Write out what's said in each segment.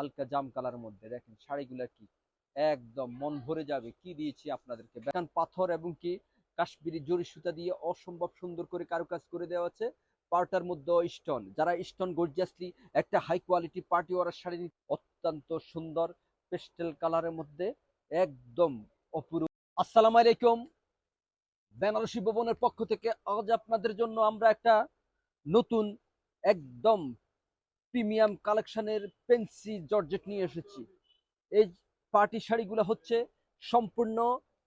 হালকা জাম কালারের মধ্যে। দেখেন, শাড়িগুলা কি? একদম মন ভরে যাবে। কি দিয়েছি আপনাদেরকে? দেখেন, পাথর এবং কি? কাশ্মীরি জরি সুতা দিয়ে অসম্ভব সুন্দর করে কারুকাজ করে দেওয়া আছে। পার্টার মধ্যে স্টোন। যারা স্টোন গর্জিয়াসলি একটা high quality party wear sari অত্যন্ত সুন্দর পেস্টেল কালারের মধ্যে, একদম অপূর্ব। আসসালামু আলাইকুম। বেনারসি ভবনের পক্ষ থেকে আজ আপনাদের জন্য আমরা একটা নতুন, একদম প্রিমিয়াম কালেকশনের পেন্সি জর্জেট নিয়ে এসেছি। এই পার্টি শাড়িগুলো হচ্ছে সম্পূর্ণ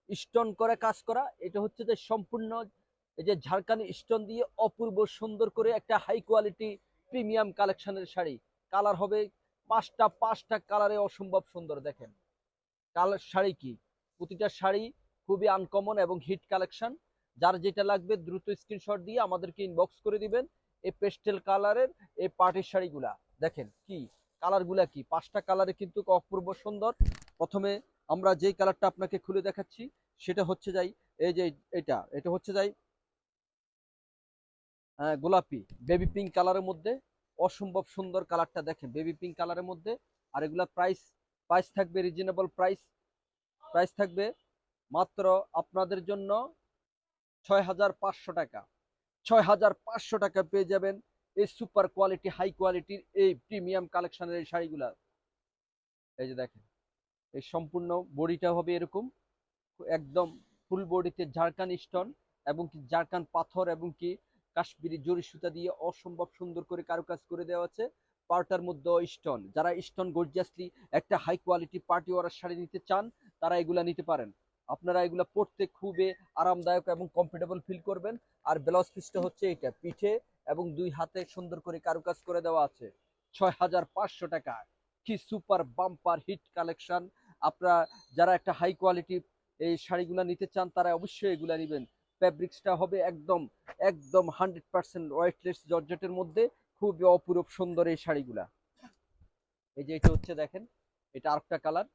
স্টোন করে কাজ করা। এটা হচ্ছে যে সম্পূর্ণ এই যে ঝাড়খানি স্টোন দিয়ে অপূর্ব সুন্দর করে একটা হাই কোয়ালিটি প্রিমিয়াম কালেকশনের শাড়ি। কালার হবে পাঁচটা পাঁচটা কালারে অসম্ভব সুন্দর, দেখেন। কালার শাড়ি কি? প্রতিটা শাড়ি খুবই আনকমন এবং হিট কালেকশন যার যেটা লাগবে দ্রুত স্ক্রিনশট দিয়ে আমাদেরকে ইনবক্স করে দিবেন। এই পেস্টেল কালারের এই পার্টির শাড়িগুলা। দেখেন কি? কালারগুলা কি? পাঁচটা কালারে কিন্তু অপূর্ব সুন্দর। প্রথমে আমরা যেই কালারটা আপনাকে খুলে দেখাচ্ছি সেটা হচ্ছে যাই এই যে এটা এটা হচ্ছে যাই আহ, গোলাপি বেবি পিঙ্ক কালারের মধ্যে। অসম্ভব সুন্দর কালারটা দেখেন বেবি পিঙ্ক কালারের মধ্যে। আর এগুলা প্রাইস প্রাইস থাকবে রিজনেবল প্রাইস। প্রাইস থাকবে মাত্র আপনাদের জন্য ছয় হাজার পাঁচশো টাকা। ছয় হাজার পাঁচশো টাকা পেয়ে যাবেন এই সুপার কোয়ালিটি, হাই কোয়ালিটির এই প্রিমিয়াম কালেকশনের এই শাড়িগুলা। এই যে দেখেন, এই সম্পূর্ণ বডিটা হবে এরকম, একদম ফুল বডিতে ঝাড়খান স্টোন এবং কি ঝাড়খান পাথর এবং কি কাশ্মীরি জরি সুতা দিয়ে অসম্ভব সুন্দর করে কারুকাজ করে দেওয়া আছে। পার্টার মধ্যে স্টোন, যারা স্টোন গর্জিয়াসলি একটা high quality party wear sari নিতে চান, তারা এগুলা নিতে পারেন। আপনারা এগুলা পরতে খুবই আরামদায়ক এবং কমফোর্টেবল ফিল করবেন। আর ব্লাউজ পিসটা হচ্ছে এটা পিঠে এবং দুই হাতে সুন্দর করে কারুকাজ করে দেওয়া আছে। ছয় হাজার পাঁচশো টাকা। কি সুপার বাম্পার হিট কালেকশন আপনারা যারা একটা হাই কোয়ালিটি এই শাড়িগুলা নিতে চান, তারা অবশ্যই এগুলা নেবেন। ফ্যাব্রিক্সটা হবে একদম একদম হান্ড্রেড পার্সেন্ট ওয়েটলেস জর্জেটের মধ্যে। খুবই অপূরব সুন্দর এই শাড়িগুলা। এই যে এটা হচ্ছে দেখেন, এটা আরেকটা কালার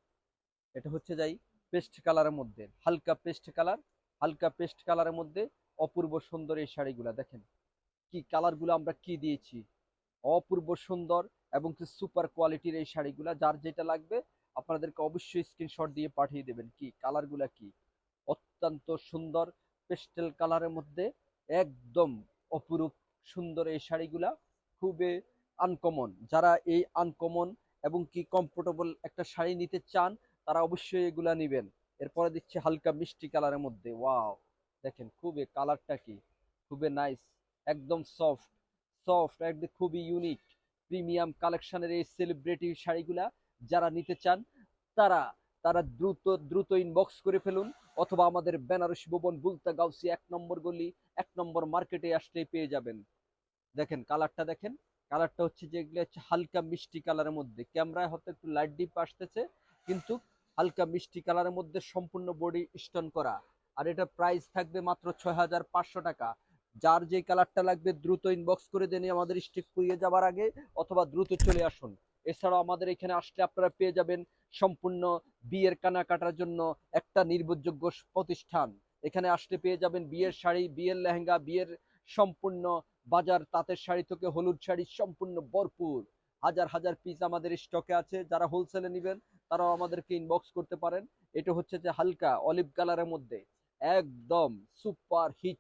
এটা হচ্ছে যাই পেস্ট কালারের মধ্যে, হালকা পেস্ট কালার, হালকা পেস্ট কালারের মধ্যে অপূর্ব সুন্দর এই শাড়িগুলা। দেখেন কি কালারগুলো আমরা কি দিয়েছি? অপূর্ব সুন্দর এবং কি সুপার কোয়ালিটির এই শাড়িগুলা, যার যেটা লাগবে আপনাদেরকে অবশ্যই স্ক্রিনশট দিয়ে পাঠিয়ে দেবেন কি কালারগুলা কি। অত্যন্ত সুন্দর পেস্টেল কালারের মধ্যে একদম অপরূপ সুন্দর এই শাড়িগুলা, খুবই আনকমন যারা এই আনকমন এবং কি কমফোর্টেবল একটা শাড়ি নিতে চান তারা অবশ্যই এগুলা নেবেন। এরপরে দিচ্ছে হালকা মিষ্টি কালারের মধ্যে। ওয়াও, দেখেন খুবই, কালারটা কি? খুবই নাইস একদম সফট সফট একদম খুবই ইউনিক প্রিমিয়াম কালেকশনের এই সেলিব্রিটি শাড়িগুলা যারা নিতে চান, তারা তারা দ্রুত দ্রুত ইনবক্স করে ফেলুন, অথবা আমাদের বেনারসি ভবন বুলতা গাউসি এক নম্বর গলি, এক নম্বর মার্কেটে আসলেই পেয়ে যাবেন। দেখেন কালারটা দেখেন, কালারটা হচ্ছে যেগুলো হচ্ছে হালকা মিষ্টি কালারের মধ্যে। ক্যামেরায় হয়তো একটু লাইট ডিপ আসতেছে, কিন্তু হালকা মিষ্টি কালারের মধ্যে সম্পূর্ণ বডি স্টোন করা। আর এটা প্রাইস থাকবে মাত্র ছয় হাজার পাঁচশো টাকা। যার যে কালারটা লাগবে দ্রুত ইনবক্স করে দেন আমাদের স্টিক পুড়িয়ে যাবার আগে অথবা দ্রুত চলে আসুন। এছাড়াও আমাদের এখানে আসলে আপনারা পেয়ে যাবেন সম্পূর্ণ বিয়ের কেনাকাটার জন্য একটা নির্ভরযোগ্য প্রতিষ্ঠান। এখানে আসলে পেয়ে যাবেন বিয়ের শাড়ি, বিয়ের লেহেঙ্গা, বিয়ের সম্পূর্ণ বাজার, তাঁতের শাড়ি থেকে হলুদ শাড়ি সম্পূর্ণ ভরপুর। হাজার হাজার পিস আমাদের স্টকে আছে, যারা হোলসেলে নেবেন তারাও আমাদেরকে ইনবক্স করতে পারেন। এটা হচ্ছে যে হালকা অলিভ কালারের মধ্যে একদম সুপার হিট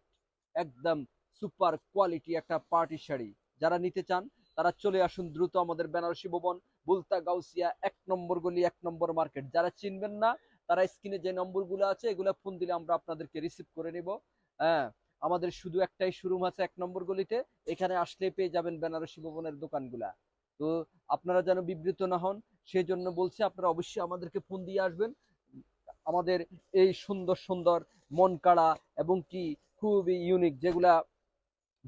একদম সুপার কোয়ালিটি একটা পার্টি শাড়ি। যারা নিতে চান, তারা চলে আসুন দ্রুত আমাদের বেনারসি ভবন, বুলতা গাউসিয়া, এক নম্বর গলি, এক নম্বর মার্কেট যারা চিনবেন না, তারা স্ক্রিনে যে নম্বরগুলো আছে, এগুলো ফোন দিলে আমরা আপনাদেরকে রিসিভ করে নিব। হ্যাঁ আমাদের শুধু একটাই শোরুম আছে এক নম্বর গলিতে। এখানে আসলে পেয়ে যাবেন বেনারসি ভবনের দোকানগুলা। তো আপনারা যেন বিবৃত না হন সেই জন্য বলছি আপনারা অবশ্যই আমাদেরকে ফোন দিয়ে আসবেন। আমাদের এই সুন্দর সুন্দর মন কাড়া এবং কি খুবই ইউনিক যেগুলা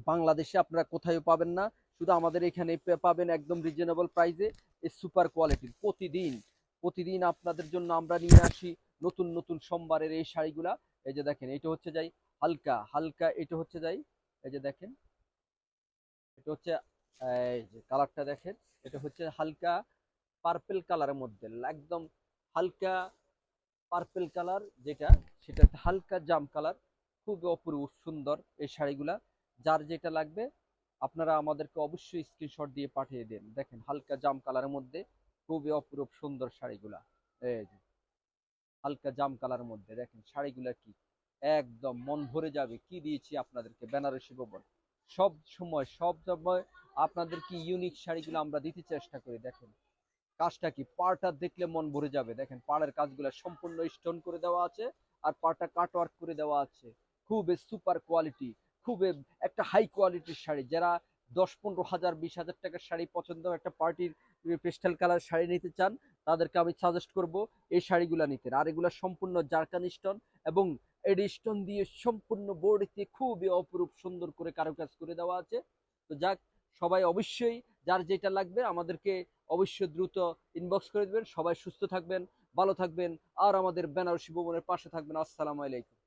বাংলাদেশে আপনারা কোথাও পাবেন না, শুধু আমাদের এখানে পাবেন একদম রিজনেবল প্রাইসে এই সুপার কোয়ালিটির প্রতিদিন। প্রতিদিন আপনাদের জন্য আমরা নিয়ে আসি নতুন নতুন সোমবারের এই শাড়িগুলা। এই যে দেখেন, এটা হচ্ছে যাই হালকা হালকা, এটা হচ্ছে যাই, এই যে দেখেন, এটা হচ্ছে, এই যে কালারটা দেখেন, এটা হচ্ছে হালকা পার্পেল কালারের মধ্যে, একদম হালকা পার্পেল কালার যেটা, সেটা হালকা জাম কালার খুবই অপূর্ব, সুন্দর এই শাড়িগুলা। যার যেটা লাগবে, আপনারা আমাদেরকে অবশ্যই স্ক্রিনশট দিয়ে পাঠিয়ে দেন। দেখেন, হালকা জাম কালারের মধ্যে, খুবই অপরূপ সুন্দর শাড়িগুলা। এই যে, হালকা জাম কালার মধ্যে, দেখেন শাড়িগুলা কি, একদম মন ভরে যাবে। কি দিয়েছি আপনাদেরকে? বেনারসি ভবন সব সময় সব সময় আপনাদেরকে ইউনিক শাড়িগুলো আমরা দিতে চেষ্টা করি, দেখেন। কাজটা কি? পাড়টা দেখলে মন ভরে যাবে। দেখেন, পাড়ের কাজগুলো সম্পূর্ণ স্টোন করে দেওয়া আছে আর পাড়টা কাট ওয়ার্ক করে দেওয়া আছে। খুবই সুপার কোয়ালিটি খুবই একটা হাই কোয়ালিটির শাড়ি। যারা দশ, পনেরো হাজার, বিশ হাজার টাকার শাড়ি পছন্দ একটা পার্টির পেস্টাল কালার শাড়ি নিতে চান, তাদেরকে আমি সাজেস্ট করব এই শাড়িগুলো নিতে। আর এগুলো সম্পূর্ণ জারকান স্টোন এবং এডি স্টোন দিয়ে সম্পূর্ণ বোর্ডে খুবই অপরূপ সুন্দর করে কারুকাজ করে দেওয়া আছে। তো যাক, সবাই অবশ্যই, যার যেটা লাগবে আমাদেরকে অবশ্যই দ্রুত ইনবক্স করে দেবেন। সবাই সুস্থ থাকবেন, ভালো থাকবেন, আর আমাদের বেনারসি ভবনের পাশে থাকবেন। আসসালামু আলাইকুম।